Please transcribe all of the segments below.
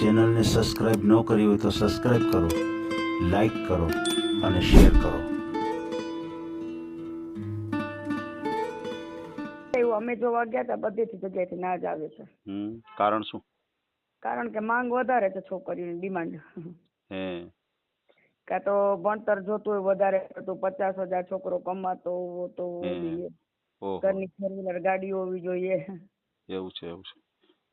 ચેનલને સબસ્ક્રાઇબ ન કરી હોય તો સબસ્ક્રાઈબ કરો લાઈક કરો અને શેર કરો. એવું અમે જોવા ગયા હતા બધેથી જગ્યાએથી ના જ આવે છે. કારણ શું? કારણ કે માંગ વધારે છે છોકરીઓની ડિમાન્ડ. હે. કાં તો ભણતર જોતું હોય વધારે તો પચાસ હજાર છોકરો કમાતો તો ઘરની ફોર વ્હીલર ગાડી હોવી જોઈએ. એવું છે એવું છે.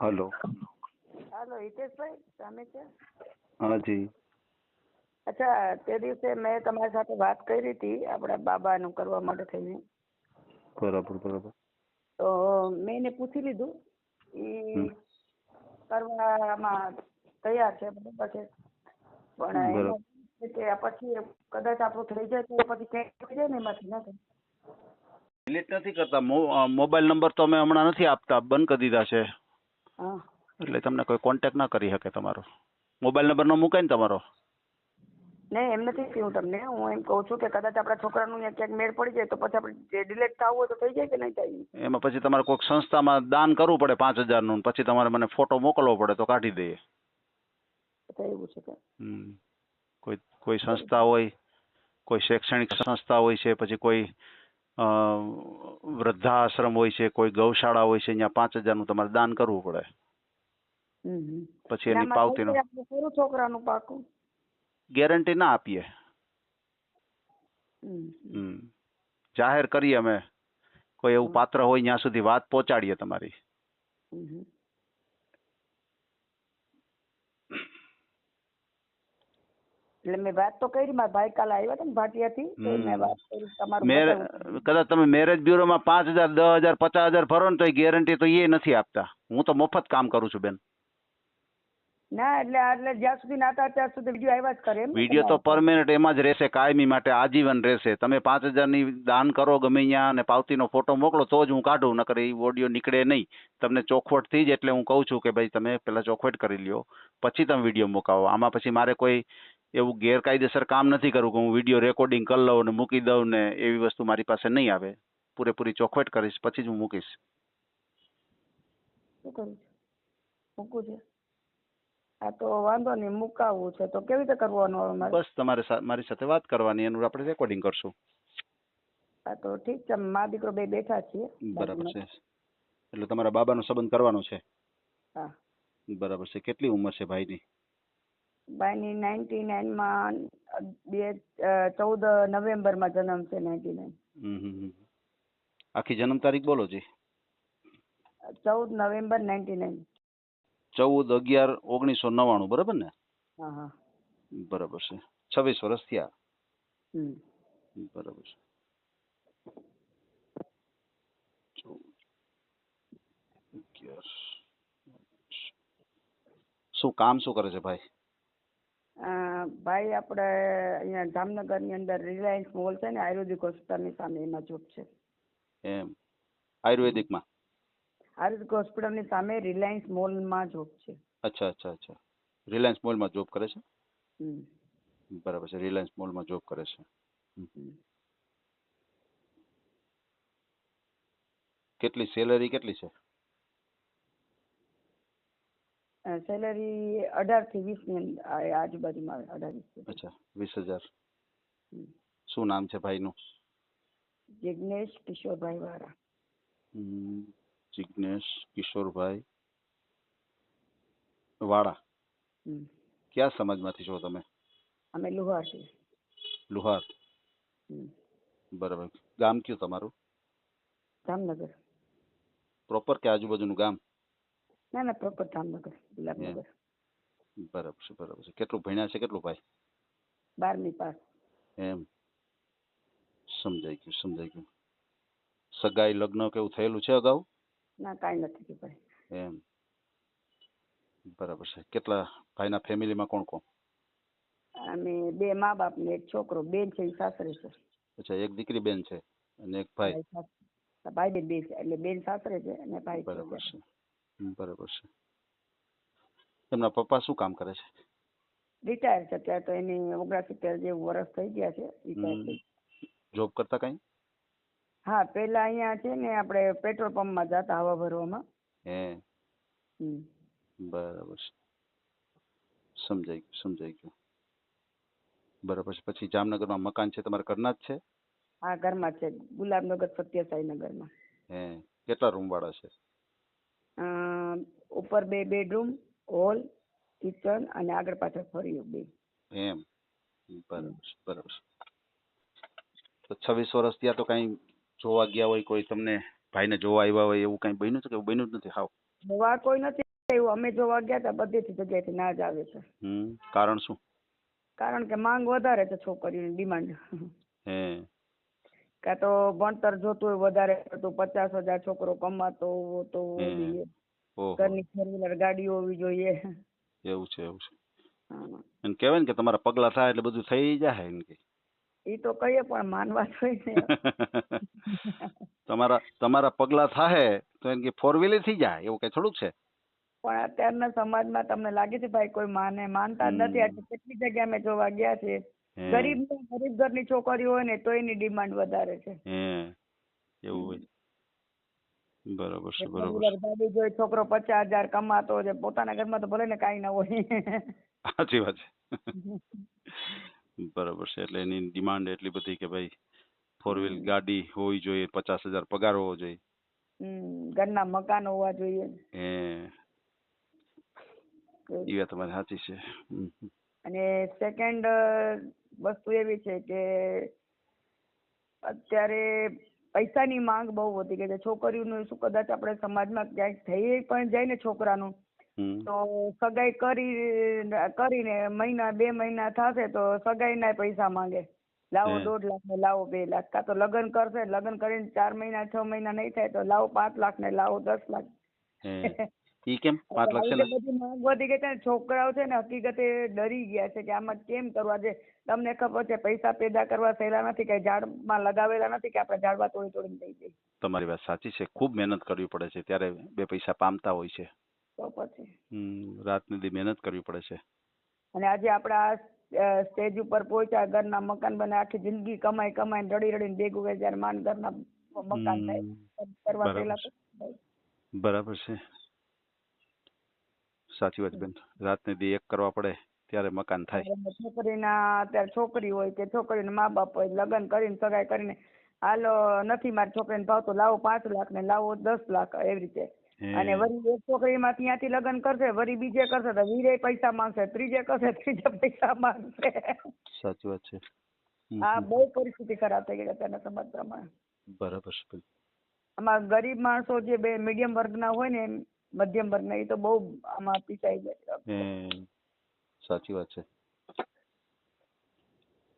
હલો. હાલો હિતેશભાઈ સામે છે? હાજી અચ્છા તે દિવસે મેં તમારી સાથે વાત કરી હતી આપણા બાબાનું કરવા માટે થઈને. બરાબર બરાબર. તો મેં એને પૂછી લીધું ઈ કરવામાં તૈયાર છે બરાબર છે. પણ કે પછી કદાચ આપણું થઈ જાય તો પછી ક્યાંક થઈ જાય ને એમાંથી ના થાય ડિલીટ નથી કરતા. મોબાઈલ નંબર તો અમે હમણાં નથી આપતા. બંધ કરી દીધા છે. એટલે તમને કોઈ કોન્ટેક્ટ ના કરી શકે તમારો. મોબાઈલ નંબર નો મુકાય ને તમારો? નહીં એમ નથી કહ્યું તમને હું એમ કહું છું કે કદાચ આપણા છોકરાનું અહીંયા ક્યાંક મેળ પડી જાય તો પછી આપણે ડિલેટ થવું હોય તો થઈ જાય કે નહીં થાય એમાં પછી તમારે કોઈક સંસ્થામાં દાન કરવું પડે પાંચ હજારનું પછી તમારે મને ફોટો મોકલવો પડે તો કાઢી દઈએ. એવું છે કે. કોઈ કોઈ સંસ્થા હોય કોઈ શૈક્ષણિક સંસ્થા હોય છે પછી કોઈ વૃદ્ધાશ્રમ હોય છે કોઈ ગૌશાળા હોય છે ત્યાં પાંચ હજારનું તમારે દાન કરવું પડે. પછી એની પાવતી પાવતીનો છોકરાનું પાકું? ગેરંટી ના આપીએ. જાહેર કરીએ અમે. કોઈ એવું પાત્ર હોય ત્યાં સુધી વાત પહોંચાડીએ તમારી હમ હમ. એટલે મેં વાત તો કરી મારા ભાઈ કાલે આવ્યા હતા ને ભાટિયાથી તો મેં વાત કરી તમારું મેરે કદાચ તમે મેરેજ બ્યુરોમાં પાંચ હજાર દસ હજાર પચાસ હજાર ફરો ને તો ગેરંટી તો એ નથી આપતા. હું તો મફત કામ કરું છું બેન. ના એટલે એટલે જ્યાં સુધી ના થાય ત્યાં સુધી વીડિયો આવ્યા જ કરે વીડિયો તો પરમેનન્ટ એમાં જ રહેશે કાયમી માટે આજીવન રહેશે. તમે પાંચ હજારની દાન કરો ગમે ત્યાં અને પાવતીનો ફોટો મોકલો તો જ હું કાઢું નકર એ ઓડિયો નીકળે નહીં. તમને ચોખવટથી જ એટલે હું કહું છું કે ભાઈ તમે પહેલાં ચોખવટ કરી લ્યો પછી તમે વીડિયો મુકાવો. આમાં પછી મારે કોઈ એવું ગેરકાયદેસર કામ નથી કરવું કે હું વીડિયો રેકોર્ડિંગ કરી લઉં ને મૂકી દઉં ને એવી વસ્તુ મારી પાસે નહીં આવે. પૂરેપૂરી ચોખવટ કરીશ પછી જ હું મૂકીશ. શું કરું મૂકું છે? હા તો વાંધો નહીં મુકાવવું છે. તો કેવી રીતે કરવાનું હવે મારે? બસ તમારે સા- મારી સાથે વાત કરવાની એનું આપણે રેકોર્ડિંગ કરશું. હા તો ઠીક છે મા દીકરો બે બેઠા છીએ. બરાબર છે. એટલે તમારા બાબાનો સંબંધ કરવાનો છે? હા. બરાબર છે. કેટલી ઉંમર છે ભાઈની? બાયની નાઇન્ટી નાઇનમાં બે ચૌદ નવેમ્બરમાં જન્મ છે નાઇન્ટી નાઇન. આખી જન્મ તારીખ બોલો જી. ચૌદ નવેમ્બર નાઇન્ટી નાઇન ચૌદ અગિયાર ઓગણીસો નવ્વાણું બરાબર ને? બરાબર છે. છવ્વીસ વર્ષ થયા. બરાબર છે. શું કામ શું કરે છે ભાઈ? ભાઈ આપણે અહીંયા જામનગરની અંદર રિલાયન્સ મોલ છે ને આયુર્વેદિક હોસ્પિટલની સામે એમાં જોબ છે. એમ. આયુર્વેદિકમાં? આયુર્વેદિક હોસ્પિટલની સામે રિલાયન્સ મોલમાં જોબ છે. અચ્છા અચ્છા અચ્છા. રિલાયન્સ મોલમાં જોબ કરે છે? બરાબર છે રિલાયન્સ મોલમાં જોબ કરે છે. કેટલી સેલરી કેટલી છે? સેલરી અઢારથી વીસની અંદર આ- આજુબાજુમાં આવે અઢાર વીસ સુધી. અચ્છા વીસ હજાર. હમ. શું નામ છે ભાઈનું? જિગ્નેશ કિશોરભાઈ વાળા હમ, જિજ્ઞેશ કિશોરભાઈ વાળા. હમ. કયા સમાજમાંથી છો તમે? અમે લુહાર છીએ. લુહાર. હમ. બરાબર. ગામ કયું તમારું? જામનગર. પ્રોપર કે આજુબાજુનું ગામ? ના ના પ્રોપર જામનગર ગુલાબનગર. બરાબર છે બરાબર છે. કેટલું ભણ્યા છે કેટલું ભાઈ? બારમી પાસ. એમ. સમજાઈ ગયું સમજાઈ ગયું. સગાઈ લગ્ન કેવું થયેલું છે અગાઉ? ના કાંઈ નથી કે ભાઈ. એમ. બરાબર છે. કેટલા ભાઈના ફેમિલીમાં કોણ કોણ? અમે બે મા બાપ ને એક છોકરો બેન છે એ સાસરે છે. અચ્છા એક દીકરી બેન છે અને એક ભાઈ? ભાઈ. બેન બે છે. એટલે બેન સાસરે છે અને ભાઈ બરાબર છે. બરાબર છે. એમના પપ્પા શું કામ કરે છે? રિટાયર છે અત્યારે તો એની ઓગણસિત્તેર જેવું વર્ષ થઈ ગયા છે રિટાયર થઈ જોબ કરતા કઈ? હા પેલા અહીંયા છે ને આપણે પેટ્રોલ પંપમાં જતા હવા ભરવામાં. હે. બરાબર છે. સમજાઈ ગયું સમજાઈ ગયું. બરાબર છે. પછી જામનગરમાં મકાન છે તમારા ઘરના જ છે? હા ઘરમાં છે. ગુલાબનગર સત્યસાઈ નગરમાં હે કેટલા રૂમ વાળા છે? ઉપર બે બેડરૂમ હોલ કિચન અને આગળ પાછળ ફર્યું બે. એમ. બરાબર બરાબર. તો છવ્વીસ વર્ષ ત્યાં તો કઈ જોવા ગયા હોય કોઈ તમને ભાઈને જોવા આવ્યા હોય એવું કઈ બન્યું છે કે બન્યું જ નથી? હાવ. જોવા કોઈ નથી એવું અમે જોવા ગયા હતા બધેથી જગ્યાએથી ના જ આવે છે. હમ. કારણ શું? કારણ કે માંગ વધારે છે છોકરીઓની ડિમાન્ડ. હે. કાં તો ભણતર જોતું હોય વધારે પડતું પચાસ હજાર છોકરો કમાતો હોવો તો જોઈએ. ઘરની ફોર ગાડીઓ હોવી જોઈએ. એવું છે એવું છે. એમ કહેવાય ને કે તમારા પગલા થાય એટલે બધું થઈ જાય એમ કે. ઈ તો કહીએ પણ માનવા જોઈએ ને. તમારા તમારા પગલા થાય તો એમ કે ફોર વ્હીલર થઈ જાય એવું કઈ થોડુંક છે? પણ અત્યારના સમાજમાં તમને લાગે છે ભાઈ કોઈ માને માનતા નથી. આજે કેટલી જગ્યા અમે જોવા ગયા છે. ગરીબ ગરીબ ઘરની છોકરીઓ હોય ને તો એની ડિમાન્ડ વધારે છે. હે એવું હોય. બરાબર છે બરાબર ગાડી જોઈ છોકરો પચાસ હજાર કમાતો હોય છે પોતાના ઘરમાં તો ભલે ને કાંઈ ના હોય. છે સાચી વાત છે. બરાબર છે એટલે એની ડિમાન્ડ એટલી બધી કે ભાઈ ફોર વ્હીલ ગાડી હોવી જોઈએ પચાસ હજાર પગાર હોવો જોઈએ. ઘરના મકાન હોવા જોઈએ. હે. એ વાત તમારી સાચી છે. અને સેકન્ડ વસ્તુ એવી છે કે અત્યારે પૈસાની માંગ બહુ વધી ગઈ છે. છોકરીઓનું શું કદાચ આપણે સમાજમાં ક્યાંક થઈ પણ જાય ને છોકરાનું તો સગાઈ કરી કરીને મહિના બે મહિના થશે તો સગાઈના પૈસા માંગે. લાવો દોઢ લાખ ને લાવો બે લાખ. કાં તો લગ્ન કરશે લગ્ન કરીને ચાર મહિના છ મહિના નહીં થાય તો લાવો પાંચ લાખ ને લાવો દસ લાખ. ઈ કેમ? પાંચ લાખ વધી ગઈ છે છોકરાઓ છે ને હકીકતે ડરી ગયા છે કે આમાં કેમ કરવા? છે તમને ખબર છે પૈસા પેદા કરવા થયેલા નથી કે ઝાડમાં લગાવેલા નથી કે આપણે ઝાડવા તોડી તોડીને લઈ જઈએ તમારી વાત સાચી છે. ખૂબ મહેનત કરવી પડે છે. ત્યારે બે પૈસા પામતા હોય છે. તો પછી. હમ રાતની દી મહેનત કરવી પડે છે. અને આજે આપણે આ સ્ટેજ ઉપર પહોંચ્યા ઘરના મકાન બને આખી જિંદગી કમાઈ કમાઈ રડી રડીને ભેગું કરે જ્યારે માન ઘરના મકાન થાય કરવા પહેલા. બરાબર છે. સાચી વાત બેન. રાતને દી એક કરવા પડે ત્યારે મકાન થાય. છોકરીના અત્યારે છોકરી હોય કે છોકરીના મા બાપ હોય લગ્ન કરીને સગાઈ કરીને હાલો નથી મારી છોકરીને ભાવતો લાવો પાંચ લાખ ને લાવો દસ લાખ એવી રીતે. અને વરી એક છોકરીમાં ત્યાંથી લગ્ન કરશે વળી બીજે કરશે તો વીરે પૈસા માંગશે ત્રીજે કરશે ત્રીજે પૈસા માંગશે. સાચી વાત છે. હા આ બહુ પરિસ્થિતિ ખરાબ થઈ ગઈ અત્યારના સમાજ પ્રમાણે. બરાબર છે આમાં ગરીબ માણસો જે બે મીડિયમ વર્ગના હોય ને મધ્યમ વર્ગના એ તો બહુ આમાં પીસાઈ જાય. સાચી વાત છે.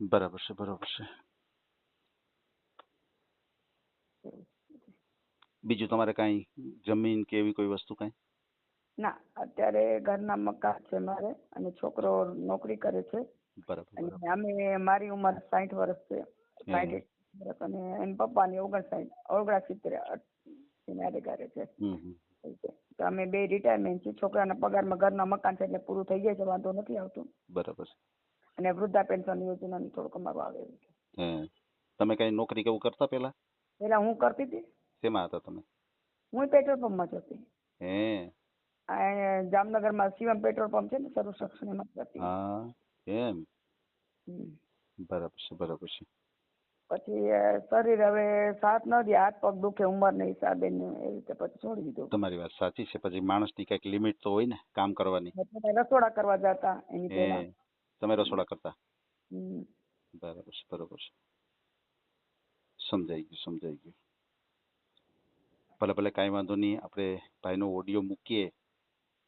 બરાબર છે બરાબર છે. બીજું તમારે કાંઈ જમીન કે એવી કોઈ વસ્તુ કાંઈ? ના અત્યારે ઘરના મકાન છે મારે અને છોકરો નોકરી કરે છે. બરાબર અને અમે મારી ઉંમર સાઠ વર્ષ છે. સાઠ વર્ષ અને એના પપ્પાની ઓગણસાઠ ઓગણસિત્તેર અધિકારે છે. હમ હમ. તો અમે બે રિટાયરમેન્ટ છીએ. છોકરાના પગારમાં ઘરના મકાન છે એટલે પૂરું થઈ જાય છે વાંધો નથી આવતો. બરાબર છે. અને વૃદ્ધા પેન્શન યોજનાનું થોડુંક અમારું આવે એવું છે હે. તમે કઈ નોકરી કેવું કરતા પેલા પેલા હું કરતી હતી. શેમાં હતા તમે? હું પેટ્રોલ પંપમાં જ હતી. હે. આ જામનગરમાં શિવમ પેટ્રોલ પંપ છે ને સર્વસક્ષણ એમાં જ હતી. હા એમ? હમ. બરાબર છે બરાબર છે. પછી શરીર હવે સાથ ન દે હાથ પગ દુખે ઉંમરના હિસાબે ને એ રીતે પછી છોડી દીધું. તમારી વાત સાચી છે. પછી માણસની કંઈક લિમિટ તો હોય ને કામ કરવાની. રસોડા કરવા જતા એની પહેલા. તમે રસોડા કરતા. બરાબર છે બરાબર છે. સમજાઈ ગયું સમજાઈ ગયું. ભલે ભલે કાંઈ વાંધો નહીં આપણે ભાઈનો ઓડિયો મૂકીએ.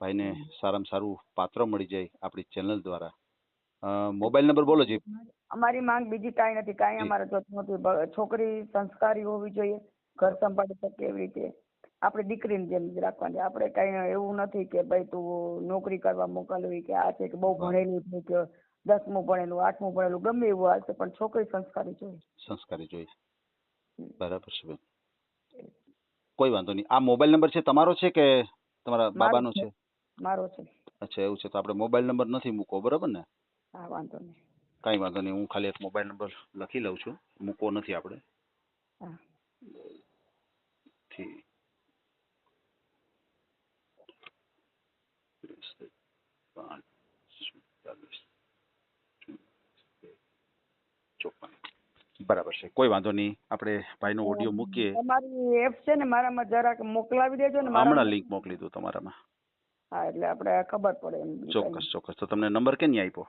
ભાઈને સારામાં સારું પાત્ર મળી જાય આપણી ચેનલ દ્વારા. મોબાઈલ નંબર બોલો જી. અમારી માંગ બીજી કાંઈ નથી. કાંઈ અમારે જોતું નથી. છોકરી સંસ્કારી હોવી જોઈએ ઘર સંભાળી શકે એવી રીતે. આપણે દીકરીની જેમ જ રાખવાની. આપણે કાંઈ એવું નથી કે ભાઈ તું નોકરી કરવા મોકલવી કે આ છે કે બહુ ભણેલું છે કે દસમું ભણેલું આઠમું ભણેલું ગમે એવું હાલશે પણ છોકરી સંસ્કારી જોઈએ. સંસ્કારી જોઈએ. બરાબર છે બેન. કોઈ વાંધો નહીં. આ મોબાઈલ નંબર છે તમારો છે કે તમારા મારો બાબાનો છે. છે? મારો છે. અચ્છા એવું છે તો આપણે મોબાઈલ નંબર નથી મૂકવો. બરાબર ને? હા વાંધો નહીં. કાંઈ વાંધો નહીં હું ખાલી એક મોબાઈલ નંબર લખી લઉં છું. મૂકવો નથી આપણે. હા. થી. પાંચ ચોપન બરાબર છે કોઈ વાંધો નહીં. આપણે ભાઈનો ઓડિયો મૂકીએ. તમારી એપ છે ને મારામાં જરાક મોકલાવી દેજો ને હમણાં લિંક મોકલી દઉં તમારામાં. હા એટલે આપણે ખબર પડે એમ. ચોક્કસ ચોક્કસ. તો તમને નંબર કે નહીં આપ્યો.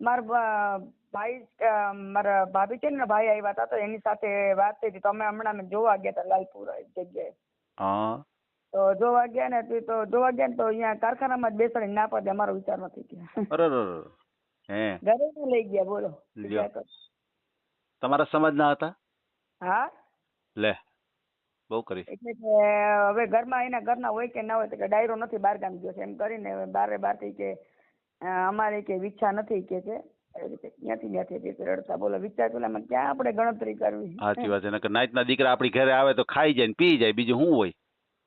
મારા ભાઈ મારા ભાભી છે ને ભાઈ આવ્યા હતા તો એની સાથે વાત થઈ હતી. તો અમે હમણાં અમે જોવા ગયા હતા લાલપુર જગ્યાએ. હા. તો જોવા ગયા ને તો- જોવા ગયા ને તો અહીંયા કારખાનામાં જ ના પડે અમારો વિચાર નથી કે. હે. ઘરે ન લઈ ગયા બોલો. તમારા સમાજ ના હતા? હા? લે બહુ કરી. એટલે કે હવે ઘરમાં એના ઘરના હોય કે ના હોય તો કે ડાયરો નથી બહાર ગામ ગયો છે. એમ કરીને બારે બારે બારથી કે અમારે કે ઈચ્છા નથી કે છે. ત્યાંથી ત્યાંથી રીતે રડતા બોલો. વિચાર પેલા ક્યાં આપણે ગણતરી કરવી સાચી વાત છે. નકર નાઈટના દીકરા આપણી ઘરે આવે તો ખાઈ જાય ને પી જાય. બીજું શું હોય?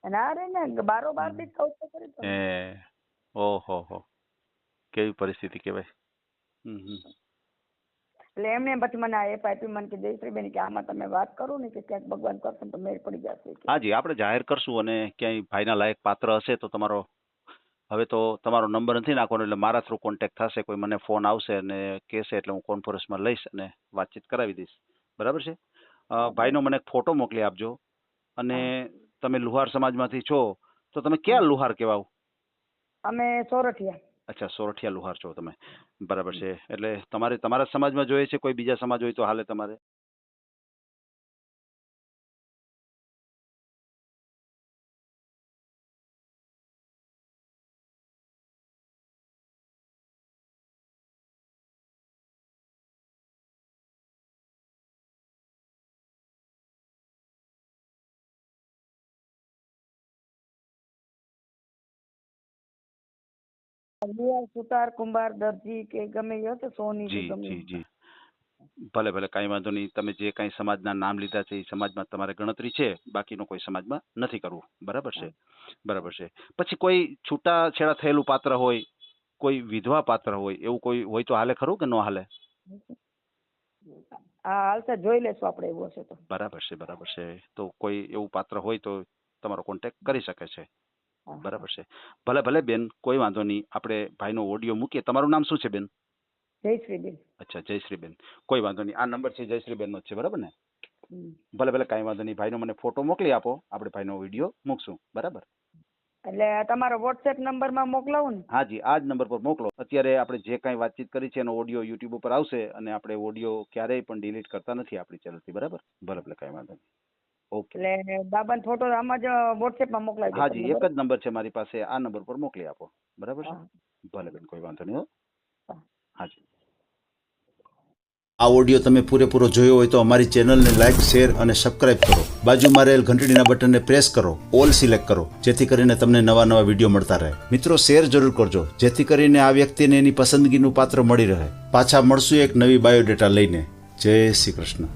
ના રે ને બારો બાર તો એ ઓહો હો. કેવી પરિસ્થિતિ કહેવાય. હમ હમ. એટલે એમને પછી મને આ એપ આપી મને કે જયશ્રીબેન કે આમાં તમે વાત કરો ને કે ક્યાંક ભગવાન કરશે ને તો મેળ પડી જશે. હાજી આપણે જાહેર કરશું અને ક્યાંય ભાઈના લાયક પાત્ર હશે તો તમારો હવે તો તમારો નંબર નથી નાખવાનો એટલે મારા થ્રુ કોન્ટેક્ટ થશે કોઈ મને ફોન આવશે અને કહેશે એટલે હું કોન્ફરન્સમાં લઈશ અને વાતચીત કરાવી દઈશ. બરાબર છે? ભાઈનો મને ફોટો મોકલી આપજો અને તમે લુહાર સમાજમાંથી છો તો તમે ક્યાં લુહાર કહેવાઓ? અમે સોરઠિયા. અચ્છા સોરઠિયા લુહાર છો તમે. બરાબર છે. એટલે તમારે તમારા સમાજમાં જોઈએ છે કોઈ બીજા સમાજ હોય તો હાલે તમારે? લુહાર, સુતાર કુંભાર દરજી કે ગમે એ હશે સોની જી જી જી. ભલે ભલે કાંઈ વાંધો નહીં. તમે જે કાંઈ સમાજના નામ લીધા છે એ સમાજમાં તમારે ગણતરી છે. બાકીનો કોઈ સમાજમાં નથી કરવું. બરાબર છે? બરાબર છે. પછી કોઈ છૂટાછેડા થયેલું પાત્ર હોય કોઈ વિધવા પાત્ર હોય એવું કોઈ હોય તો હાલે ખરું કે ન હાલે? હા હાલશે જોઈ લેશું આપણે એવું હશે તો. બરાબર છે બરાબર છે. તો કોઈ એવું પાત્ર હોય તો તમારો કોન્ટેક્ટ કરી શકે છે. બરાબર છે. ભલે ભલે બેન કોઈ વાંધો નહીં. આપણે ભાઈનો ઓડિયો મૂકીએ. તમારું નામ શું છે બેન? જયશ્રીબેન. અચ્છા જયશ્રીબેન. કોઈ વાંધો નહીં. આ નંબર છે જયશ્રીબેનનો જ છે બરાબર ને. ભલે ભલે કાંઈ વાંધો નહીં. ભાઈનો મને ફોટો મોકલી આપો. આપણે ભાઈનો વીડિયો મૂકશું. બરાબર? એટલે તમારો વોટ્સએપ નંબરમાં મોકલાવું ને. હાજી આ જ નંબર પર મોકલો. અત્યારે આપણે જે કાંઈ વાતચીત કરી છે એનો ઓડિયો યુટ્યુબ ઉપર આવશે અને આપણે ઓડિયો ક્યારેય પણ ડિલીટ કરતા નથી આપણી ચેનલથી. બરાબર? ભલે ભલે કાંઈ વાંધો નહીં. એટલે બાબાનો ફોટો આમાં જ વોટ્સએપમાં મોકલાવી હા જી એક જ નંબર છે મારી પાસે આ નંબર પર મોકલી આપો બરાબર છે? ભલે બેન કોઈ વાંધો નહીં હો. જી. આ ઓડિયો તમે પૂરેપૂરો જોયો હોય તો અમારી ચેનલને લાઇક શેર અને સબસ્ક્રાઇબ કરો. બાજુમાં રહેલ ઘંટડીના બટનને પ્રેસ કરો ઓલ સિલેક્ટ કરો જેથી કરીને તમને નવા નવા વીડિયો મળતા રહે. મિત્રો શેર જરૂર કરજો જેથી કરીને આ વ્યક્તિને એની પસંદગીનું પાત્ર મળી રહે. પાછા મળશું એક નવી બાયોડેટા લઈને. જય શ્રી કૃષ્ણ.